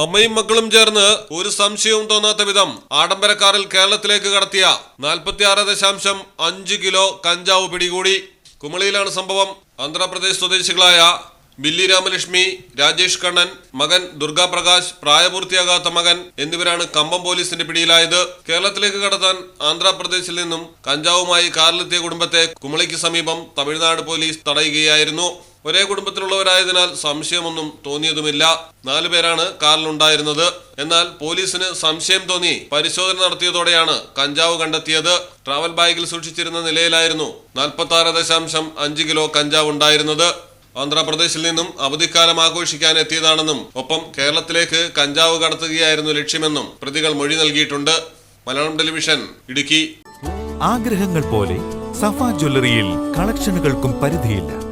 അമ്മയും മക്കളും ചേർന്ന് ഒരു സംശയവും തോന്നാത്ത വിധം ആഡംബര കാറിൽ കേരളത്തിലേക്ക് കടത്തിയ നാൽപ്പത്തിയാറ് ദശാംശം അഞ്ച് കിലോ കഞ്ചാവ് പിടികൂടി. കുമളിയിലാണ് സംഭവം. ആന്ധ്രാപ്രദേശ് സ്വദേശികളായ ബില്ലി രാമലക്ഷ്മി രാജേഷ് കണ്ണൻ മകൻ ദുർഗാപ്രകാശ് പ്രായപൂർത്തിയാകാത്ത മകൻ എന്നിവരാണ് കമ്പം പോലീസിന്റെ പിടിയിലായത്. കേരളത്തിലേക്ക് കടത്താൻ ആന്ധ്രാപ്രദേശിൽ നിന്നും കഞ്ചാവുമായി കാറിലെത്തിയ കുടുംബത്തെ കുമളിക്ക് സമീപം തമിഴ്നാട് പോലീസ് തടയുകയായിരുന്നു. ഒരേ കുടുംബത്തിലുള്ളവരായതിനാൽ സംശയമൊന്നും തോന്നിയതുമില്ല. നാലു പേരാണ് കാറിലുണ്ടായിരുന്നത്. എന്നാൽ പോലീസിന് സംശയം തോന്നി പരിശോധന നടത്തിയതോടെയാണ് കഞ്ചാവ് കണ്ടെത്തിയത്. ട്രാവൽ ബാഗിൽ സൂക്ഷിച്ചിരുന്ന നിലയിലായിരുന്നു നാൽപ്പത്തി ആറ് ദശാംശം അഞ്ച് കിലോ കഞ്ചാവ് ഉണ്ടായിരുന്നത്. ആന്ധ്രാപ്രദേശിൽ നിന്നും അവധിക്കാലം ആഘോഷിക്കാൻ എത്തിയതാണെന്നും ഒപ്പം കേരളത്തിലേക്ക് കഞ്ചാവ് കടത്തുകയായിരുന്നു ലക്ഷ്യമെന്നും പ്രതികൾ മൊഴി നൽകിയിട്ടുണ്ട്. മലയാളം ടെലിവിഷൻ ഇടുക്കി. ആഗ്രഹങ്ങൾ പോലെ സഫ ജ്വല്ലറിയിൽ കളക്ഷനുകൾക്കും പരിധിയില്ല.